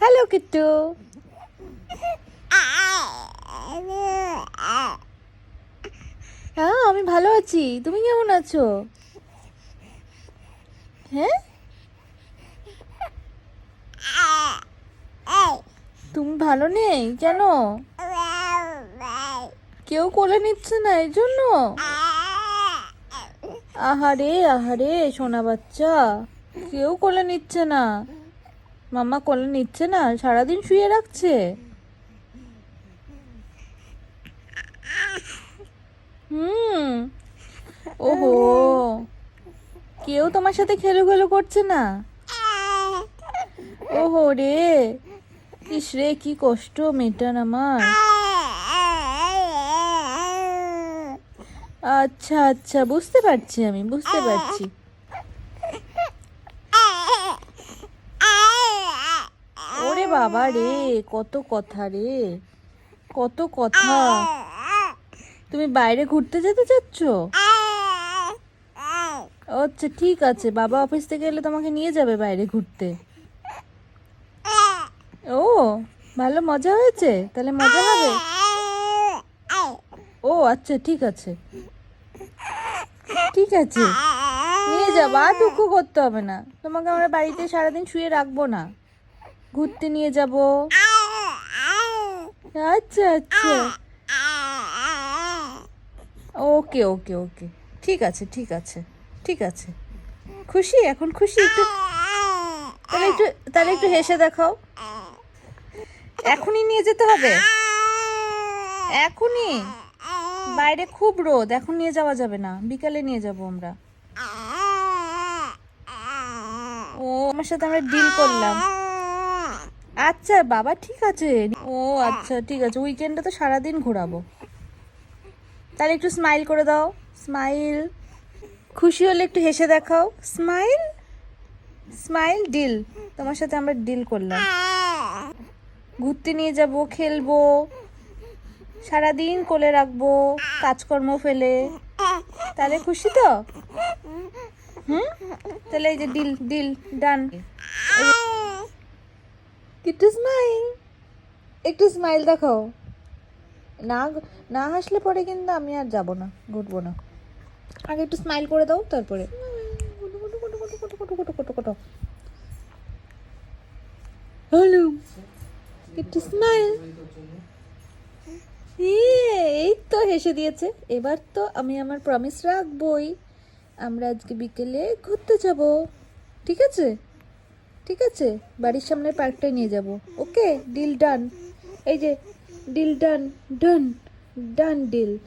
Hello Kittu হ্যাঁ আমি ভালো আছি। তুমি কেমন আছো? হ্যাঁ? তুমি ভালো নেই? কেন? কেউ কোলে নিচ্ছে না এই জন্য? আহারে আহারে সোনা বাচ্চা। কেউ কোলে নিচ্ছে না। মাম্মা কোলে নিচ্ছে না, সারাদিন শুয়ে রাখছে। হুম। ওহো। কেউ তোমার সাথে খেলো খেলো করছে না? ওহো রে। ইস রে, কি কষ্ট মেয়েটার আমার। আচ্ছা আচ্ছা বুঝতে পারছি আমি, বুঝতে পারছি। বাবা রে, কত কথা রে, কত কথা। তুমি বাইরে ঘুরতে যেতে চাচ্ছ? আচ্ছা ঠিক আছে, বাবা অফিস থেকে এলে তোমাকে নিয়ে যাবে বাইরে ঘুরতে। ও, ভালো মজা হয়েছে? তাহলে মজা হবে? ও আচ্ছা ঠিক আছে। ঠিক আছে। নিয়ে যাব আর দুঃখ করতে হবে না। তোমাকে আমরা বাড়িতে সারাদিন শুয়ে রাখব না। ঘুরতে নিয়ে যাব। আচ্ছা আচ্ছা। ওকে ওকে ওকে। ঠিক আছে ঠিক আছে ঠিক আছে। খুশি? এখন খুশি? একটু তাহলে একটু তাহলে একটু হেসে দেখাও। এখনই নিয়ে যেতে হবে? এখনই? বাইরে খুব রোদ, এখন নিয়ে যাওয়া যাবে না। বিকালে নিয়ে যাব আমরা। ও, আমার সাথে আমরা ডিল করলাম। আচ্ছা বাবা ঠিক আছে। ও আচ্ছা ঠিক আছে। উইকেন্ডে তো সারাদিন ঘোরাবো। তাহলে একটু স্মাইল করে দাও। স্মাইল খুশি হলে একটু হেসে দেখাও। স্মাইল স্মাইল ডিল তোমার সাথে আমরা ডিল করলাম। ঘুরতে নিয়ে যাব, খেলব। সারাদিন কোলে রাখব, কাজকর্ম ফেলে। তাহলে খুশি তো? হুম? তাহলে এই যে ডিল ডিল ডান একটু স্মাইল একটু স্মাইল দেখাও। না না হাসলে পরে কিন্তু আমি আর যাব না, ঘুরবো না। আগে একটু স্মাইল করে দাও, তারপরে। হ্যালো, একটু স্মাইল এই তো হেসে দিয়েছে। এবার তো আমি আমার প্রমিস রাখবই। আমরা আজকে বিকেলে ঘুরতে যাব, ঠিক আছে? ঠিক আছে? বাড়ির সামনে পার্কটায় নিয়ে যাব। ওকে? Deal done. এই যে, ডিল ডান ডান ডান ডিল।